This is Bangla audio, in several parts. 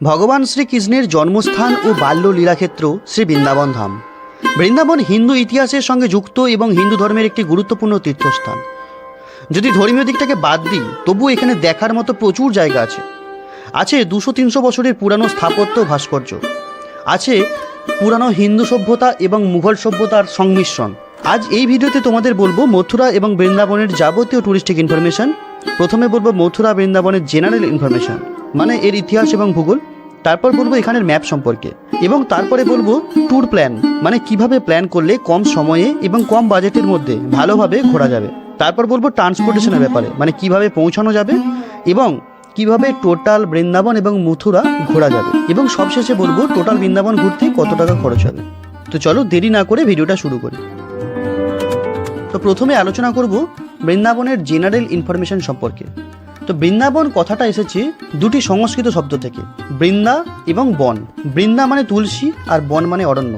ভগবান শ্রীকৃষ্ণের জন্মস্থান ও বাল্য লীলাক্ষেত্র শ্রী বৃন্দাবন ধাম বৃন্দাবন হিন্দু ইতিহাসের সঙ্গে যুক্ত এবং হিন্দু ধর্মের একটি গুরুত্বপূর্ণ তীর্থস্থান। যদি ধর্মীয় দিকটাকে বাদ দিই, তবুও এখানে দেখার মতো প্রচুর জায়গা আছে। আছে দুশো তিনশো বছরের পুরানো স্থাপত্য ভাস্কর্য। আছে পুরানো হিন্দু সভ্যতা এবং মুঘল সভ্যতার সংমিশ্রণ। আজ এই ভিডিওতে তোমাদের বলব মথুরা এবং বৃন্দাবনের যাবতীয় টুরিস্টিক ইনফরমেশন প্রথমে বলব মথুরা বৃন্দাবনের জেনারেল ইনফরমেশন মানে এর ইতিহাস এবং ভূগোল, তারপর বলব এখানের ম্যাপ সম্পর্কে, এবং তারপরে বলব ট্যুর প্ল্যান মানে কীভাবে প্ল্যান করলে কম সময়ে এবং কম বাজেটের মধ্যে ভালোভাবে ঘোরা যাবে। তারপর বলব ট্রান্সপোর্টেশনের ব্যাপারে মানে কীভাবে পৌঁছানো যাবে এবং কীভাবে টোটাল বৃন্দাবন এবং মথুরা ঘোরা যাবে। এবং সবশেষে বলব টোটাল বৃন্দাবন ঘুরতে কত টাকা খরচ হবে। তো চলো দেরি না করে ভিডিওটা শুরু করি। তো প্রথমে আলোচনা করব বৃন্দাবনের জেনারেল ইনফরমেশন সম্পর্কে। তো বৃন্দাবন কথাটা এসেছে দুটি সংস্কৃত শব্দ থেকে, বৃন্দা এবং বন। বৃন্দা মানে তুলসী আর বন মানে অরণ্য।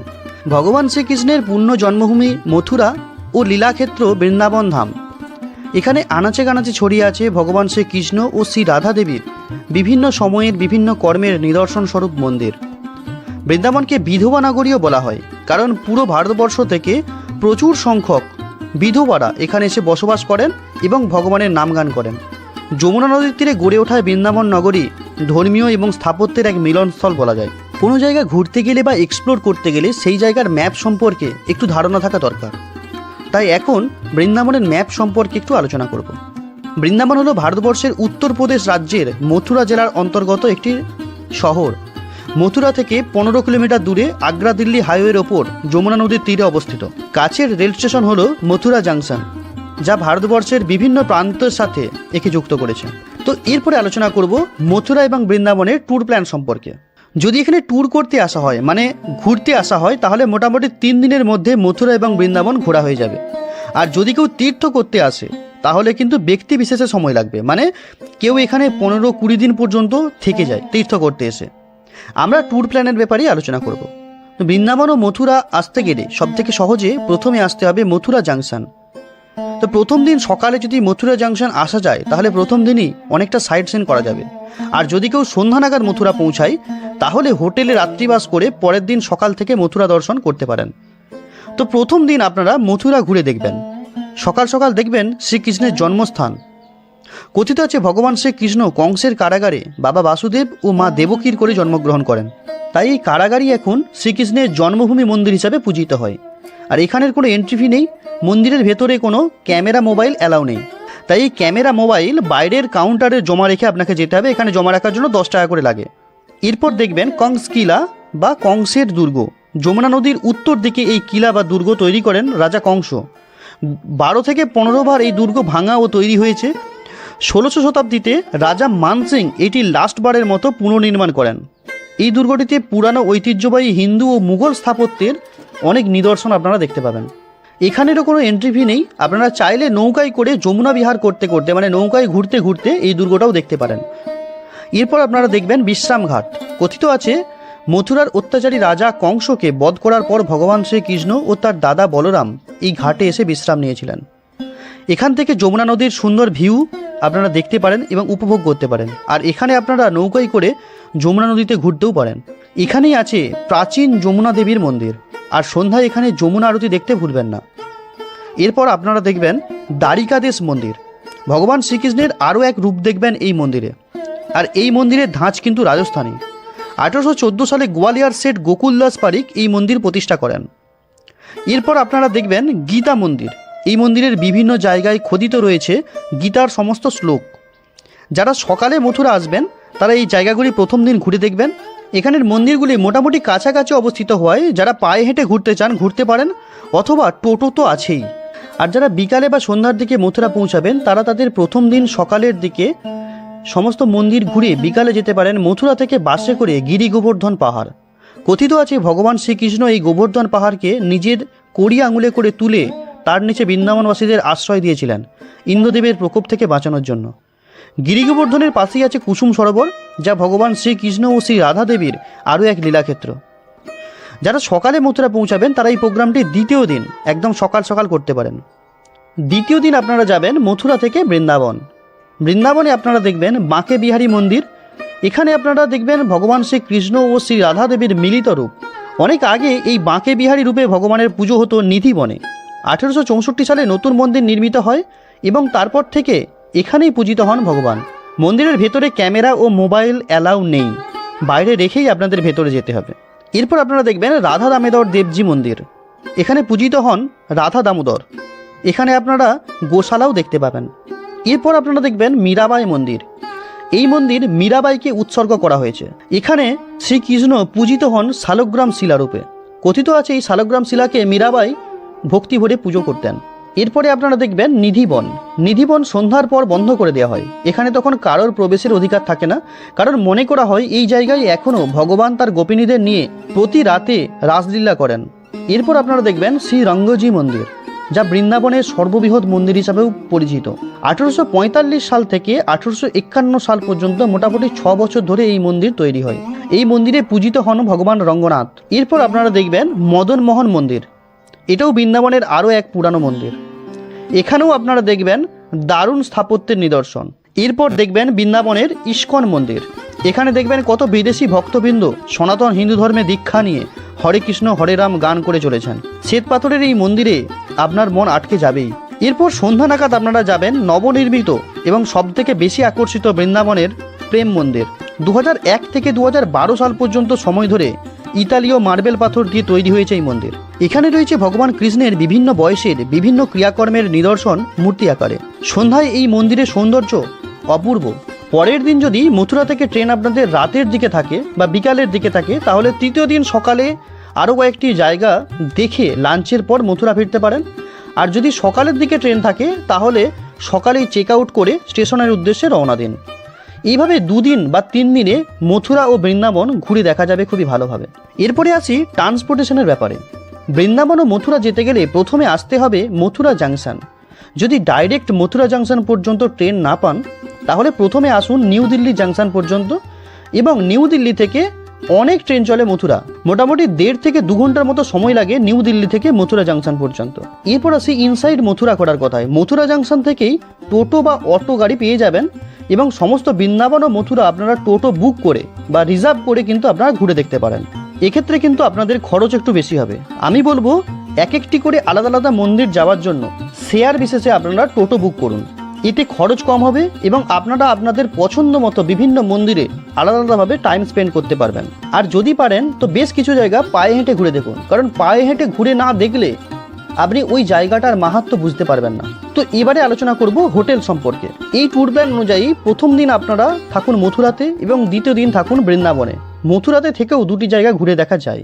ভগবান শ্রীকৃষ্ণের পূর্ণ জন্মভূমি মথুরা ও লীলাক্ষেত্র বৃন্দাবন ধাম। এখানে আনাচে কানাচে ছড়িয়ে আছে ভগবান শ্রীকৃষ্ণ ও শ্রী রাধা দেবীর বিভিন্ন সময়ের বিভিন্ন কর্মের নিদর্শন স্বরূপ মন্দির। বৃন্দাবনকে বিধবা নগরীও বলা হয়, কারণ পুরো ভারতবর্ষ থেকে প্রচুর সংখ্যক বিধবারা এখানে এসে বসবাস করেন এবং ভগবানের নামগান করেন। যমুনা নদীর তীরে গড়ে ওঠা বৃন্দাবন নগরী ধর্মীয় এবং স্থাপত্যের এক মিলনস্থল বলা যায়। কোনো জায়গা ঘুরতে গেলে বা এক্সপ্লোর করতে গেলে সেই জায়গার ম্যাপ সম্পর্কে একটু ধারণা থাকা দরকার। তাই এখন বৃন্দাবনের ম্যাপ সম্পর্কে একটু আলোচনা করব। বৃন্দাবন হলো ভারতবর্ষের উত্তরপ্রদেশ রাজ্যের মথুরা জেলার অন্তর্গত একটি শহর। মথুরা থেকে পনেরো কিলোমিটার দূরে আগ্রা দিল্লি হাইওয়ের ওপর যমুনা নদীর তীরে অবস্থিত। কাছের রেল স্টেশন হল মথুরা জাংশন, যা ভারতবর্ষের বিভিন্ন প্রান্তের সাথে একে যুক্ত করেছে। তো এরপরে আলোচনা করব মথুরা এবং বৃন্দাবনের ট্যুর প্ল্যান সম্পর্কে। যদি এখানে ট্যুর করতে আসা হয় মানে ঘুরতে আসা হয়, তাহলে মোটামুটি তিন দিনের মধ্যে মথুরা এবং বৃন্দাবন ঘোরা হয়ে যাবে। আর যদি কেউ তীর্থ করতে আসে, তাহলে কিন্তু ব্যক্তি বিশেষে সময় লাগবে। মানে কেউ এখানে পনেরো কুড়ি দিন পর্যন্ত থেকে যায় তীর্থ করতে এসে। আমরা ট্যুর প্ল্যানের ব্যাপারেই আলোচনা করব। বৃন্দাবন ও মথুরা আসতে গেলে সব থেকে সহজে প্রথমে আসতে হবে মথুরা জাংশন। তো প্রথম দিন সকালে যদি মথুরা জাংশন আসা যায়, তাহলে প্রথম দিনই অনেকটা সাইড সিন করা যাবে। আর যদি কেউ সন্ধ্যা নাগাদ মথুরা পৌঁছায়, তাহলে হোটেলে রাত্রিবাস করে পরের দিন সকাল থেকে মথুরা দর্শন করতে পারেন। তো প্রথম দিন আপনারা মথুরা ঘুরে দেখবেন। সকাল সকাল দেখবেন শ্রীকৃষ্ণের জন্মস্থান। কথিত আছে, ভগবান শ্রীকৃষ্ণ কংসের কারাগারে বাবা বাসুদেব ও মা দেবকীর করে জন্মগ্রহণ করেন। তাই এই কারাগারই এখন শ্রীকৃষ্ণের জন্মভূমি মন্দির হিসাবে পূজিত হয়। আর এখানের কোনো এন্ট্রি ফি নেই, মন্দিরের ভেতরে কোনো ক্যামেরা মোবাইল অ্যালাউ নেই। তাই এই ক্যামেরা মোবাইল বাইরের কাউন্টারে জমা রেখে আপনাকে যেতে হবে, এখানে জমা রাখার জন্য দশ টাকা করে লাগে। এরপর দেখবেন কংস কিলা বা কংসের দুর্গ। যমুনা নদীর উত্তর দিকে এই কিলা বা দুর্গ তৈরি করেন রাজা কংস। বারো থেকে পনেরো বার এই দুর্গ ভাঙা ও তৈরি হয়েছে। ষোলোশো শতাব্দীতে রাজা মানসিং এটি লাস্টবারের মতো পুনর্নির্মাণ করেন। এই দুর্গটিতে পুরানো ঐতিহ্যবাহী হিন্দু ও মুঘল স্থাপত্যের অনেক নিদর্শন আপনারা দেখতে পাবেন। এখানেরও কোনো এন্ট্রি ফি নেই। আপনারা চাইলে নৌকায় করে যমুনা বিহার করতে করতে মানে নৌকায় ঘুরতে ঘুরতে এই দুর্গটাও দেখতে পারেন। এরপর আপনারা দেখবেন বিশ্রামঘাট কথিত আছে, মথুরার অত্যাচারী রাজা কংসকে বধ করার পর ভগবান শ্রীকৃষ্ণ ও তার দাদা বলরাম এই ঘাটে এসে বিশ্রাম নিয়েছিলেন। এখান থেকে যমুনা নদীর সুন্দর ভিউ আপনারা দেখতে পারেন এবং উপভোগ করতে পারেন। আর এখানে আপনারা নৌকায় করে যমুনা নদীতে ঘুরতেও পারেন। এখানেই আছে প্রাচীন যমুনা দেবীর মন্দির। আর সন্ধ্যায় এখানে যমুনা আরতি দেখতে ভুলবেন না। এরপর আপনারা দেখবেন দ্বারিকাদেশ মন্দির। ভগবান শ্রীকৃষ্ণের আরও এক রূপ দেখবেন এই মন্দিরে। আর এই মন্দিরের ধাঁচ কিন্তু রাজস্থানী। আঠারোশো চোদ্দ সালে গোয়ালিয়ার সেট গোকুলদাস পারিক এই মন্দির প্রতিষ্ঠা করেন। এরপর আপনারা দেখবেন গীতা মন্দির। এই মন্দিরের বিভিন্ন জায়গায় খোদিত রয়েছে গীতার সমস্ত শ্লোক। যারা সকালে মথুরা আসবেন, তারা এই জায়গাগুলি প্রথম দিন ঘুরে দেখবেন। এখানের মন্দিরগুলি মোটামুটি কাছাকাছি অবস্থিত হওয়ায় যারা পায়ে হেঁটে ঘুরতে চান, ঘুরতে পারেন, অথবা টোটো তো আছেই। আর যারা বিকালে বা সন্ধ্যার দিকে মথুরা পৌঁছাবেন, তারা তাদের প্রথম দিন সকালের দিকে সমস্ত মন্দির ঘুরে বিকালে যেতে পারেন মথুরা থেকে বাসে করে গিরি গোবর্ধন পাহাড়। কথিত আছে, ভগবান শ্রীকৃষ্ণ এই গোবর্ধন পাহাড়কে নিজের কড়ি আঙুলে করে তুলে তার নিচে বৃন্দাবনবাসীদের আশ্রয় দিয়েছিলেন ইন্দ্রদেবের প্রকোপ থেকে বাঁচানোর জন্য। গিরিগোবর্ধনের পাশেই আছে কুসুম সরোবর, যা ভগবান শ্রীকৃষ্ণ ও শ্রী রাধা দেবীর আরও এক লীলাক্ষেত্র। যারা সকালে মথুরা পৌঁছাবেন, তারা এই প্রোগ্রামটি দ্বিতীয় দিন, একদম সকাল সকাল করতে পারেন। দ্বিতীয় দিন আপনারা যাবেন মথুরা থেকে বৃন্দাবন। বৃন্দাবনে আপনারা দেখবেন বাঁকে বিহারী মন্দির, এখানে আপনারা দেখবেন ভগবান শ্রীকৃষ্ণ ও শ্রী রাধা দেবীর মিলিত রূপ। অনেক আগে এই বাঁকে বিহারী রূপে ভগবানের পুজো হতো নিধিবনে। আঠেরোশো চৌষট্টি সালে নতুন মন্দির নির্মিত হয় এবং তারপর থেকে এখানেই পূজিত হন ভগবান। মন্দিরের ভেতরে ক্যামেরা ও মোবাইল অ্যালাউ নেই। বাইরে রেখেই আপনাদের ভেতরে যেতে হবে। এরপর আপনারা দেখবেন রাধা দামোদর দেবজি মন্দির। এখানে পূজিত হন রাধা দামোদর। এখানে আপনারা গোশালাও দেখতে পাবেন। এরপর আপনারা দেখবেন মীরাবাই মন্দির। এই মন্দির মীরাবাইকে উৎসর্গ করা হয়েছে। এখানে শ্রীকৃষ্ণ পূজিত হন শালগ্রাম শিলারূপে। কথিত আছে এই শালগ্রাম শিলাকে মীরাবাই ভক্তি ভরে পুজো করতেন। এরপরে আপনারা দেখবেন নিধিবন। নিধিবন সন্ধ্যার পর বন্ধ করে দেওয়া হয়। এখানে তখন কারোর প্রবেশের অধিকার থাকে না। কারণ মনে করা হয় এই জায়গায় এখনও ভগবান তার গোপিনীদের নিয়ে প্রতি রাতে রাসলীলা করেন। এরপর আপনারা দেখবেন শ্রী রঙ্গজি মন্দির, যা বৃন্দাবনের সর্ববৃহৎ মন্দির হিসাবেও পরিচিত। আঠারোশো পঁয়তাল্লিশ সাল থেকে আঠারোশো সাল পর্যন্ত মোটামুটি ছ বছর ধরে এই মন্দির তৈরি হয়। এই মন্দিরে পূজিত হন ভগবান রঙ্গনাথ। এরপর আপনারা দেখবেন মদন মোহন মন্দির। এটাও বৃন্দাবনের আরও এক পুরানো মন্দির। এখানেও আপনারা দেখবেন দারুণ স্থাপত্যের নিদর্শন। এরপর দেখবেন বৃন্দাবনের ইস্কন মন্দির। এখানে দেখবেন কত বিদেশি ভক্তবৃন্দ সনাতন হিন্দু ধর্মে দীক্ষা নিয়ে হরে কৃষ্ণ, হরে রাম গান করে চলেছেন। শ্বেত পাথরের এই মন্দিরে আপনার মন আটকে যাবেই। এরপর সন্ধ্যা নাগাদ আপনারা যাবেন নবনির্মিত এবং সবথেকে বেশি আকর্ষিত বৃন্দাবনের প্রেম মন্দির। দু থেকে দু হাজার বারো সাল পর্যন্ত সময় ধরে ইতালীয় মার্বেল পাথর দিয়ে তৈরি হয়েছে এই মন্দির। এখানে রয়েছে ভগবান কৃষ্ণের বিভিন্ন বয়সের, বিভিন্ন ক্রিয়াকর্মের নিদর্শন মূর্তি আকারে। সন্ধ্যায় এই মন্দিরের সৌন্দর্য অপূর্ব। পরের দিন যদি মথুরা থেকে ট্রেন আপনাদের রাতের দিকে থাকে বা বিকালের দিকে থাকে, তাহলে তৃতীয় দিন সকালে আরও কয়েকটি জায়গা দেখে লাঞ্চের পর মথুরা ফিরতে পারেন। আর যদি সকালের দিকে ট্রেন থাকে, তাহলে সকালেই চেক আউট করে স্টেশনের উদ্দেশ্যে রওনা দিন। এইভাবে দুদিন বা তিন দিনে মথুরা ও বৃন্দাবন ঘুরে দেখা যাবে খুবই ভালোভাবে। এরপরে আসি ট্রান্সপোর্টেশনের ব্যাপারে। বৃন্দাবন ও মথুরা যেতে গেলে প্রথমে আসতে হবে মথুরা জাংশন। যদি ডাইরেক্ট মথুরা জাংশন পর্যন্ত ট্রেন না পান, তাহলে প্রথমে আসুন নিউ দিল্লি জাংশন পর্যন্ত এবং নিউ দিল্লি থেকে অনেক ট্রেন চলে মথুরা। মোটামুটি দেড় থেকে দু ঘণ্টার মতো সময় লাগে নিউ দিল্লি থেকে মথুরা জাংশন পর্যন্ত। এরপর আসি ইনসাইড মথুরা করার কথায়। মথুরা জাংশন থেকেই টোটো বা অটো গাড়ি পেয়ে যাবেন এবং সমস্ত বৃন্দাবন ও মথুরা আপনারা টোটো বুক করে বা রিজার্ভ করে কিন্তু আপনারা ঘুরে দেখতে পারেন। এক্ষেত্রে কিন্তু আপনাদের খরচ একটু বেশি হবে। আমি বলব, এক একটি করে আলাদা আলাদা মন্দির যাওয়ার জন্য শেয়ার বিশেষে আপনারা টোটো বুক করুন। এতে খরচ কম হবে এবং আপনারা আপনাদের পছন্দ মতো বিভিন্ন মন্দিরে আলাদা আলাদাভাবে টাইম স্পেন্ড করতে পারবেন। আর যদি পারেন, তো বেশ কিছু জায়গা পায়ে হেঁটে ঘুরে দেখুন। কারণ পায়ে হেঁটে ঘুরে না দেখলে আপনি ওই জায়গাটার মাহাত্ম বুঝতে পারবেন না। তো এবারে আলোচনা করব হোটেল সম্পর্কে। এই ট্যুর প্ল্যান অনুযায়ী প্রথম দিন আপনারা থাকুন মথুরাতে এবং দ্বিতীয় দিন থাকুন বৃন্দাবনে। মথুরাতে থেকেও দুটি জায়গা ঘুরে দেখা যায়।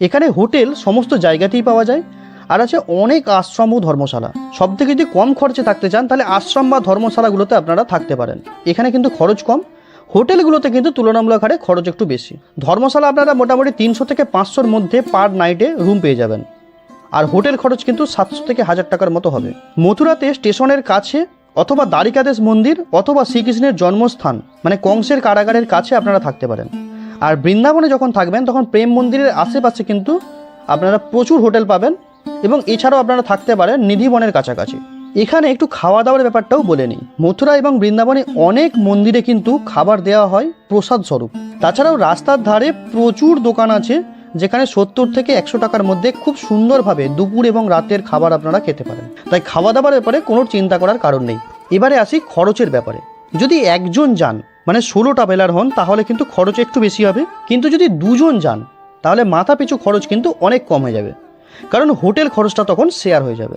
এখানে হোটেল সমস্ত জায়গাতেই পাওয়া যায়। আর আছে অনেক আশ্রম ও ধর্মশালা। সব থেকে যদি কম খরচে থাকতে চান, তাহলে আশ্রম বা ধর্মশালাগুলোতে আপনারা থাকতে পারেন। এখানে কিন্তু খরচ কম। হোটেলগুলোতে কিন্তু তুলনামূলক হারে খরচ একটু বেশি। ধর্মশালা আপনারা মোটামুটি তিনশো থেকে পাঁচশোর মধ্যে পার নাইটে রুম পেয়ে যাবেন। আর হোটেল খরচ কিন্তু সাতশো থেকে হাজার টাকার মতো হবে। মথুরাতে স্টেশনের কাছে অথবা দ্বারিকাদেশ মন্দির অথবা শ্রীকৃষ্ণের জন্মস্থান মানে কংসের কারাগারের কাছে আপনারা থাকতে পারেন। আর বৃন্দাবনে যখন থাকবেন, তখন প্রেম মন্দিরের আশেপাশে কিন্তু আপনারা প্রচুর হোটেল পাবেন। এবং এছাড়াও আপনারা থাকতে পারেন নিধিবনের কাছাকাছি। এখানে একটু খাওয়া দাওয়ার ব্যাপারটাও বলে নিই। মথুরা এবং বৃন্দাবনে অনেক মন্দিরে কিন্তু খাবার দেওয়া হয় প্রসাদ স্বরূপ তাছাড়াও রাস্তার ধারে প্রচুর দোকান আছে, যেখানে সত্তর থেকে একশো টাকার মধ্যে খুব সুন্দরভাবে দুপুর এবং রাতের খাবার আপনারা খেতে পারেন। তাই খাওয়া দাওয়ার ব্যাপারে কোনো চিন্তা করার কারণ নেই। এবারে আসি খরচের ব্যাপারে। যদি একজন যান মানে ষোলো ট্রাভেলার হন, তাহলে কিন্তু খরচ একটু বেশি হবে। কিন্তু যদি দুজন যান, তাহলে মাথা পিছু খরচ কিন্তু অনেক কম হয়ে যাবে। কারণ হোটেল খরচটা তখন শেয়ার হয়ে যাবে।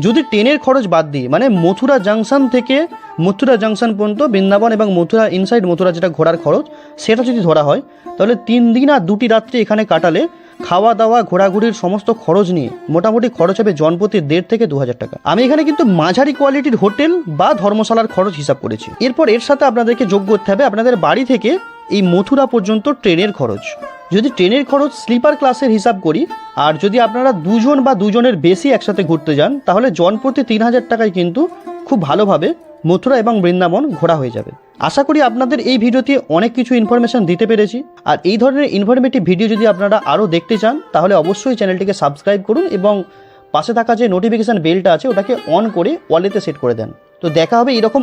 যদি ট্রেনের খরচ বাদ দিই মানে মথুরা জাংশন থেকে মথুরা জাংশন পর্যন্ত বৃন্দাবন এবং মথুরা ইনসাইড মথুরা যেটা ঘোরার খরচ, সেটা যদি ধরা হয়, তাহলে তিন দিন আর দুটি রাত্রি এখানে কাটালে খাওয়া দাওয়া ঘোরাঘুরির সমস্ত খরচ নিয়ে মোটামুটি খরচ হবে জনপ্রতি দেড় থেকে দু হাজার টাকা। আমি এখানে কিন্তু মাঝারি কোয়ালিটির হোটেল বা ধর্মশালার খরচ হিসাব করেছি। এরপর এর সাথে আপনাদেরকে যোগ করতে হবে আপনাদের বাড়ি থেকে এই মথুরা পর্যন্ত ট্রেনের খরচ। যদি ট্রেনের খরচ স্লিপার ক্লাসের হিসাব করি, আর যদি আপনারা দুজন বা দুজনের বেশি একসাথে ঘুরতে যান, তাহলে জনপ্রতি তিন হাজার টাকায় কিন্তু খুব ভালোভাবে মথুরা এবং বৃন্দাবন ঘোরা হয়ে যাবে। আশা করি আপনাদের এই ভিডিওতে অনেক কিছু ইনফরমেশন দিতে পেরেছি। আর এই ধরনের ইনফরমেটিভ ভিডিও যদি আপনারা আরও দেখতে চান, তাহলে অবশ্যই চ্যানেলটিকে সাবস্ক্রাইব করুন এবং পাশে থাকা যে নোটিফিকেশান বেলটা আছে, ওটাকে অন করে ওয়ালেতে সেট করে দেন। তো দেখা হবে এরকম